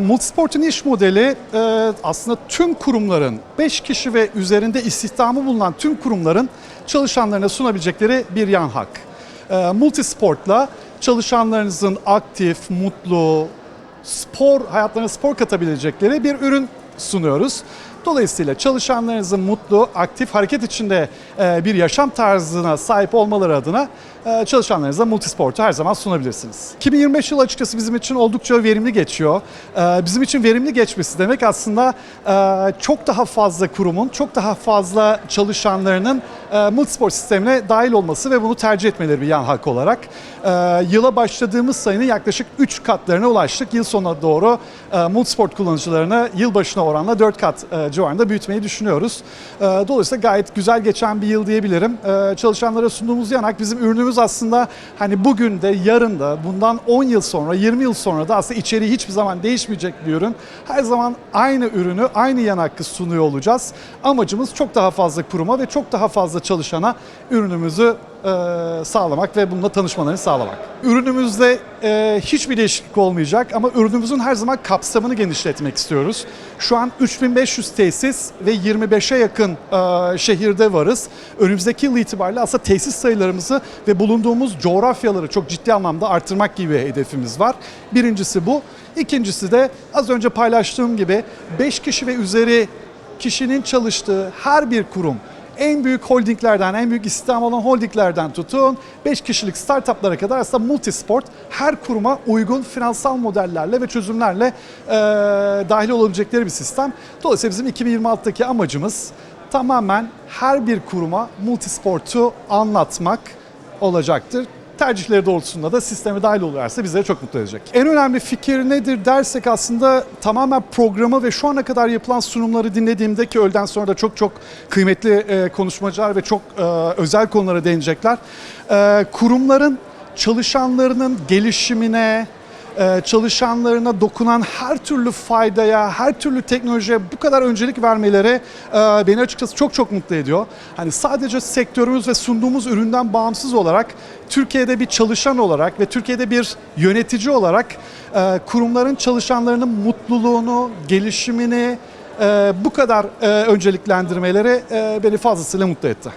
Multisport'un iş modeli e, aslında tüm kurumların 5 kişi ve üzerinde istihdamı bulunan tüm kurumların çalışanlarına sunabilecekleri bir yan hak. E, Multisport'la çalışanlarınızın aktif, mutlu, spor hayatlarına spor katabilecekleri bir ürün sunuyoruz. Dolayısıyla çalışanlarınızın mutlu, aktif, hareket içinde e, bir yaşam tarzına sahip olmaları adına e, çalışanlarınıza multisportu her zaman sunabilirsiniz. 2025 yılı açıkçası bizim için oldukça verimli geçiyor. E, Bizim için verimli geçmesi demek aslında çok daha fazla kurumun, çok daha fazla çalışanlarının multisport sistemine dahil olması ve bunu tercih etmeleri bir yan hak olarak. Yıla başladığımız sayının yaklaşık 3 katlarına ulaştık. Yıl sonuna doğru multisport kullanıcılarını yıl başına oranla 4 kat civarında büyütmeyi düşünüyoruz. E, Dolayısıyla gayet güzel geçen bir yıl diyebilirim. E, Çalışanlara sunduğumuz yanak bizim ürünümüz aslında hani bugün de yarın da bundan 10 yıl sonra 20 yıl sonra da aslında içeriği hiçbir zaman değişmeyecek bir ürün. Her zaman aynı ürünü aynı yanakı sunuyor olacağız. Amacımız çok daha fazla kuruma ve çok daha fazla çalışana ürünümüzü e, sağlamak ve bununla tanışmalarını sağlamak. Ürünümüzde e, hiçbir değişiklik olmayacak ama ürünümüzün her zaman kapsamını genişletmek istiyoruz. Şu an 3500 tesis ve 25'e yakın e, şehirde varız. Önümüzdeki yıl itibariyle aslında tesis sayılarımızı ve bulunduğumuz coğrafyaları çok ciddi anlamda arttırmak gibi hedefimiz var. Birincisi bu. İkincisi de az önce paylaştığım gibi 5 kişi ve üzeri kişinin çalıştığı her bir kurum en büyük holdinglerden, en büyük istihdam olan holdinglerden tutun 5 kişilik startuplara kadar aslında multisport her kuruma uygun finansal modellerle ve çözümlerle e, dahil olabilecekleri bir sistem. Dolayısıyla bizim 2026'daki amacımız tamamen her bir kuruma multisportu anlatmak olacaktır tercihleri doğrultusunda da sisteme dahil olurlarsa bizleri çok mutlu edecek. En önemli fikir nedir dersek aslında tamamen programı ve şu ana kadar yapılan sunumları dinlediğimde ki öğleden sonra da çok çok kıymetli e, konuşmacılar ve çok e, özel konulara değinecekler. E, kurumların çalışanlarının gelişimine, çalışanlarına dokunan her türlü faydaya, her türlü teknolojiye bu kadar öncelik vermeleri e, beni açıkçası çok çok mutlu ediyor. Hani sadece sektörümüz ve sunduğumuz üründen bağımsız olarak Türkiye'de bir çalışan olarak ve Türkiye'de bir yönetici olarak e, kurumların çalışanlarının mutluluğunu, gelişimini e, bu kadar önceliklendirmeleri beni fazlasıyla mutlu etti.